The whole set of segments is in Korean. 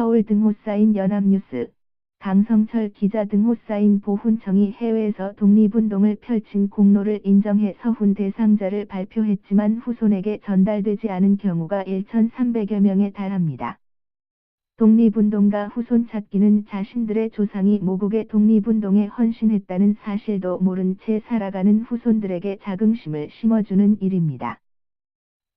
서울 등호 쌓인 연합뉴스, 강성철 기자 등호 쌓인 보훈청이 해외에서 독립운동을 펼친 공로를 인정해 서훈 대상자를 발표했지만 후손에게 전달되지 않은 경우가 1,300여 명에 달합니다. 독립운동가 후손 찾기는 자신들의 조상이 모국의 독립운동에 헌신했다는 사실도 모른 채 살아가는 후손들에게 자긍심을 심어주는 일입니다.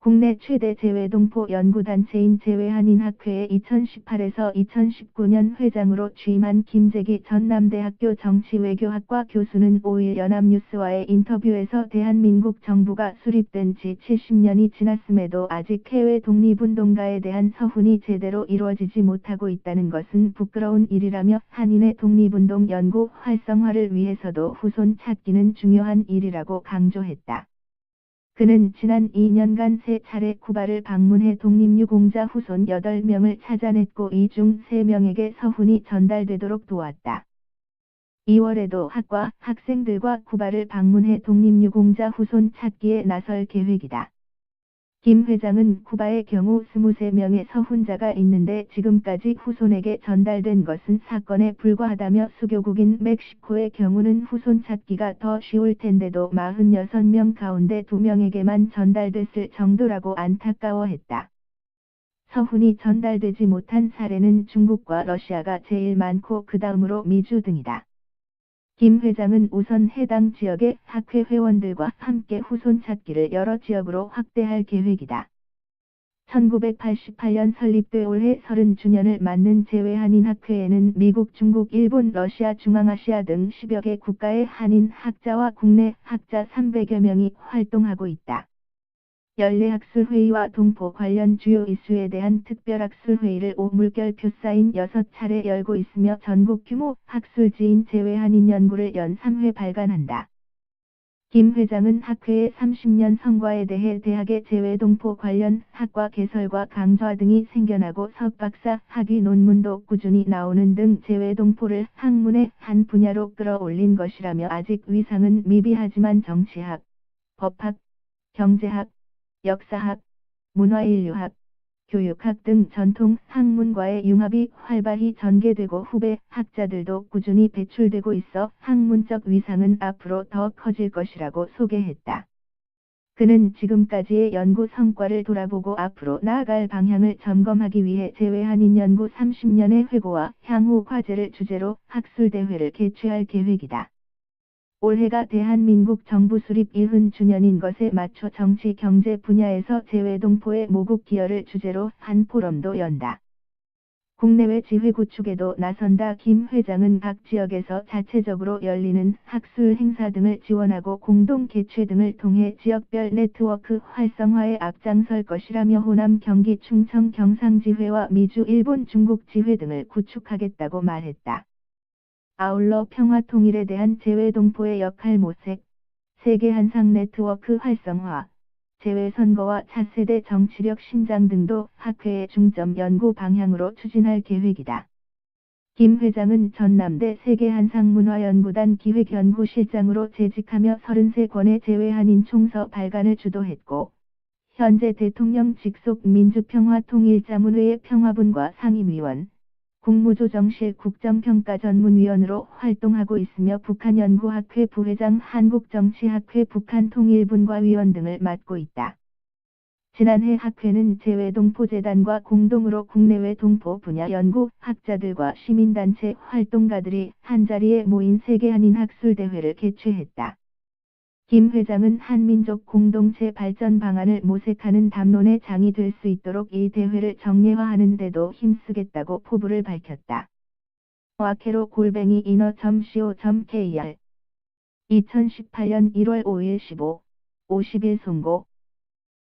국내 최대 재외동포 연구단체인 재외한인학회의 2018에서 2019년 회장으로 취임한 김재기 전남대학교 정치외교학과 교수는 5일 연합뉴스와의 인터뷰에서 대한민국 정부가 수립된 지 70년이 지났음에도 아직 해외 독립운동가에 대한 서훈이 제대로 이루어지지 못하고 있다는 것은 부끄러운 일이라며 한인의 독립운동 연구 활성화를 위해서도 후손 찾기는 중요한 일이라고 강조했다. 그는 지난 2년간 세 차례 쿠바를 방문해 독립유공자 후손 8명을 찾아냈고 이 중 3명에게 서훈이 전달되도록 도왔다. 2월에도 학과 학생들과 쿠바를 방문해 독립유공자 후손 찾기에 나설 계획이다. 김 회장은 쿠바의 경우 23명의 서훈자가 있는데 지금까지 후손에게 전달된 것은 사건에 불과하다며 수교국인 멕시코의 경우는 후손 찾기가 더 쉬울 텐데도 46명 가운데 2명에게만 전달됐을 정도라고 안타까워했다. 서훈이 전달되지 못한 사례는 중국과 러시아가 제일 많고 그 다음으로 미주 등이다. 김 회장은 우선 해당 지역의 학회 회원들과 함께 후손 찾기를 여러 지역으로 확대할 계획이다. 1988년 설립돼 올해 30주년을 맞는 재외한인 학회에는 미국, 중국, 일본, 러시아, 중앙아시아 등 10여 개 국가의 한인 학자와 국내 학자 300여 명이 활동하고 있다. 연례학술회의와 동포 관련 주요 이슈에 대한 특별학술회의를 5물결표 쌓인 6차례 열고 있으며 전국 규모 학술지인 제외 한인 연구를 연 3회 발간한다. 김 회장은 학회의 30년 성과에 대해 대학의 재외동포 관련 학과 개설과 강좌 등이 생겨나고 석박사 학위 논문도 꾸준히 나오는 등 재외동포를 학문의 한 분야로 끌어올린 것이라며 아직 위상은 미비하지만 정치학, 법학, 경제학, 역사학, 문화인류학, 교육학 등 전통 학문과의 융합이 활발히 전개되고 후배 학자들도 꾸준히 배출되고 있어 학문적 위상은 앞으로 더 커질 것이라고 소개했다. 그는 지금까지의 연구 성과를 돌아보고 앞으로 나아갈 방향을 점검하기 위해 재외한인 연구 30년의 회고와 향후 과제를 주제로 학술대회를 개최할 계획이다. 올해가 대한민국 정부 수립 1흔주년인 것에 맞춰 정치 경제 분야에서 재외동포의 모국 기여를 주제로 한 포럼도 연다. 국내외 지회 구축에도 나선다 김 회장은 각 지역에서 자체적으로 열리는 학술 행사 등을 지원하고 공동 개최 등을 통해 지역별 네트워크 활성화에 앞장설 것이라며 호남 경기 충청 경상지회와 미주 일본 중국 지회 등을 구축하겠다고 말했다. 아울러 평화 통일에 대한 재외 동포의 역할 모색, 세계 한상 네트워크 활성화, 재외 선거와 차세대 정치력 신장 등도 학회의 중점 연구 방향으로 추진할 계획이다. 김 회장은 전남대 세계한상문화연구단 기획연구실장으로 재직하며 33권의 재외한인 총서 발간을 주도했고, 현재 대통령 직속 민주평화통일자문회의 평화분과 상임위원, 국무조정실 국정평가전문위원으로 활동하고 있으며 북한연구학회 부회장 한국정치학회 북한통일분과 위원 등을 맡고 있다. 지난해 학회는 재외동포재단과 공동으로 국내외 동포 분야 연구 학자들과 시민단체 활동가들이 한자리에 모인 세계한인 학술대회를 개최했다. 김 회장은 한민족 공동체 발전 방안을 모색하는 담론의 장이 될 수 있도록 이 대회를 정례화하는 데도 힘쓰겠다고 포부를 밝혔다. 와케로 골뱅이 인어.co.kr 2018년 1월 5일 15, 50일 송고